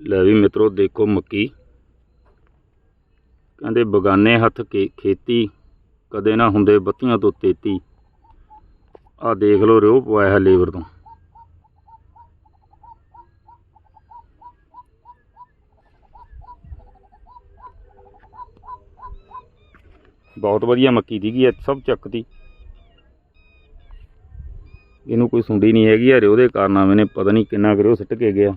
ਲੈ ਵੀ ਮਿੱਤਰੋ, ਦੇਖੋ ਮੱਕੀ। ਕਹਿੰਦੇ ਬਗਾਨੇ ਹੱਥ ਕੇ ਖੇਤੀ ਕਦੇ ਨਾ ਹੁੰਦੇ ਬੱਤੀਆਂ ਤੋਂ ਤੇਤੀ। ਆ ਦੇਖ ਲਓ ਰਿਓ, ਪਵਾਇਆ ਹੈ ਲੇਬਰ ਤੋਂ। ਬਹੁਤ ਵਧੀਆ ਮੱਕੀ ਦੀਗੀ ਐ ਸਭ ਚੱਕਤੀ। ਇਹਨੂੰ ਕੋਈ ਸੁੰਡੀ ਨਹੀਂ ਹੈਗੀ ਆ ਰਿਓ ਦੇ ਕਾਰਨਾਮੇ ਨੇ, ਪਤਾ ਨਹੀਂ ਕਿੰਨਾ ਕਰਿਓ ਸਿੱਟ ਕੇ ਗਿਆ।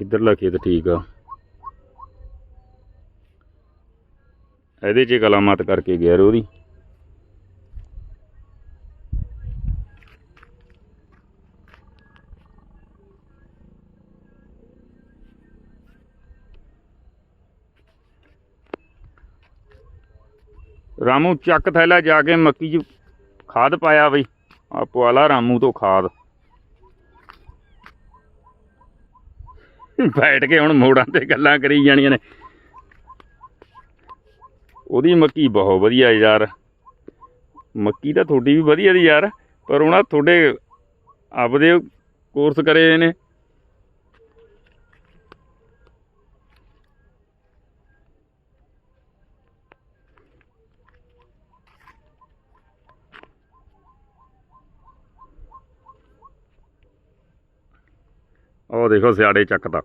ਇਧਰਲਾ ਖੇਤ ਠੀਕ ਆ। ਇਹਦੇ 'ਚ ਕਲਾਮਤ ਕਰਕੇ ਗਿਆ ਉਹਦੀ। ਰਾਮੂ ਚੱਕ ਥੈਲਾ ਜਾ ਕੇ ਮੱਕੀ 'ਚ ਖਾਦ ਪਾਇਆ ਬਈ। ਆ ਪਵਾਲਾ ਰਾਮੂ ਤੋਂ ਖਾਦ। ਬੈਠ ਕੇ ਹੁਣ ਮੋੜਾਂ ਤੇ ਗੱਲਾਂ ਕਰੀ ਜਾਣੀਆਂ ਨੇ। ਉਹਦੀ ਮੱਕੀ ਬਹੁਤ ਵਧੀਆ ਯਾਰ। ਮੱਕੀ ਤਾਂ ਤੁਹਾਡੀ ਵੀ ਵਧੀਆ ਦੀ ਯਾਰ, ਪਰ ਉਹਨਾਂ ਤੁਹਾਡੇ ਆਪਦੇ ਕੋਰਸ ਕਰੇ ਨੇ। ਉਹ ਦੇਖੋ ਸਿਆੜੇ ਚੱਕਦਾ।